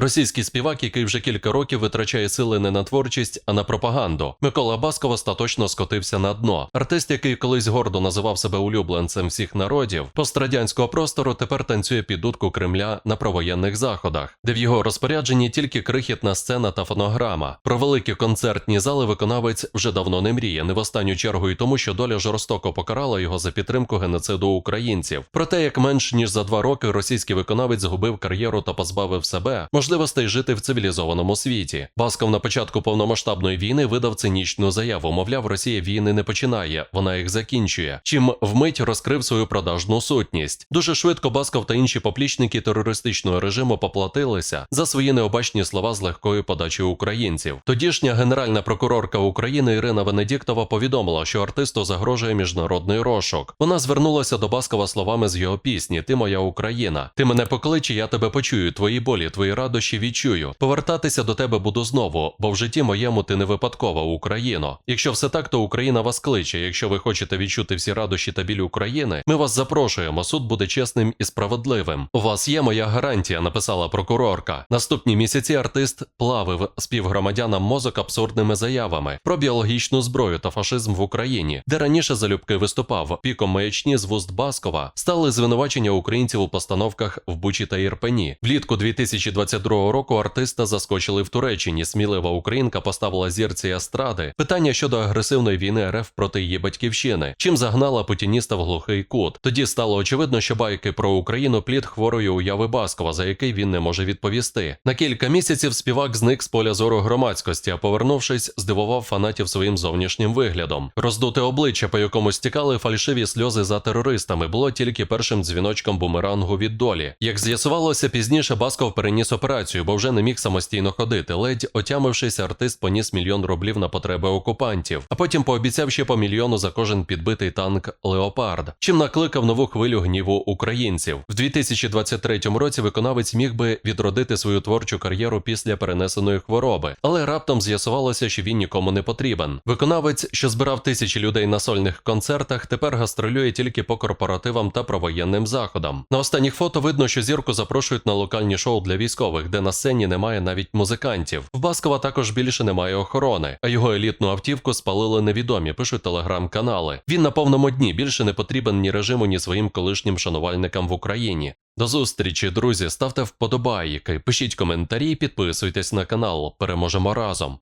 Російський співак, який вже кілька років витрачає сили не на творчість, а на пропаганду. Микола Басков остаточно скотився на дно. Артист, який колись гордо називав себе улюбленцем всіх народів, пострадянського простору тепер танцює під дудку Кремля на провоєнних заходах, де в його розпорядженні тільки крихітна сцена та фонограма. Про великі концертні зали виконавець вже давно не мріє, не в останню чергу і тому, що доля жорстоко покарала його за підтримку геноциду українців. Про те, як менш ніж за два роки російський виконавець згубив кар'єру та позбавив себе можливостей жити в цивілізованому світі. Басков на початку повномасштабної війни видав цинічну заяву. Мовляв, Росія війни не починає, вона їх закінчує. Чим вмить розкрив свою продажну сутність. Дуже швидко Басков та інші поплічники терористичного режиму поплатилися за свої необачні слова з легкою подачею українців. Тодішня генеральна прокурорка України Ірина Венедіктова повідомила, що артисту загрожує міжнародний розшук. Вона звернулася до Баскова словами з його пісні Ти моя Україна. Ти мене покличе, я тебе почую. Твої болі, твої радощі відчую. Повертатися до тебе буду знову, бо в житті моєму ти не випадкова Україно. Якщо все так, то Україна вас кличе. Якщо ви хочете відчути всі радощі та біль України, ми вас запрошуємо. Суд буде чесним і справедливим. У вас є моя гарантія, написала прокурорка. Наступні місяці артист плавив співгромадянам мозок абсурдними заявами про біологічну зброю та фашизм в Україні, де раніше залюбки виступав піком маячні з вуст Баскова, стали звинувачення українців у постановках в Бучі та Ірпені. Влітку 2022 року артиста заскочили в Туреччині. Смілива українка поставила зірці естради питання щодо агресивної війни РФ проти її батьківщини, чим загнала путініста в глухий кут. Тоді стало очевидно, що байки про Україну плід хворої уяви Баскова, за який він не може відповісти. На кілька місяців співак зник з поля зору громадськості, а повернувшись, здивував фанатів своїм зовнішнім виглядом. Роздуте обличчя, по якому стікали фальшиві сльози за терористами, було тільки першим дзвіночком бумерангу від долі. Як з'ясувалося пізніше, Басков переніс операцію, бо вже не міг самостійно ходити. Ледь отямившись, артист поніс мільйон рублів на потреби окупантів, а потім пообіцяв ще по мільйону за кожен підбитий танк Леопард, чим накликав нову хвилю гніву українців. В 2023 році виконавець міг би відродити свою творчу кар'єру після перенесеної хвороби, але раптом з'ясувалося, що він нікому не потрібен. Виконавець, що збирав тисячі людей на сольних концертах, тепер гастролює тільки по корпоративам та провоєнним заходам. На останніх фото видно, що зірку запрошують на локальні шоу для військових, де на сцені немає навіть музикантів. В Баскова також більше немає охорони, а його елітну автівку спалили невідомі, пишуть телеграм-канали. Він на повному дні більше не потрібен ні режиму, ні своїм колишнім шанувальникам в Україні. До зустрічі, друзі. Ставте вподобайки, пишіть коментарі, підписуйтесь на канал. Переможемо разом.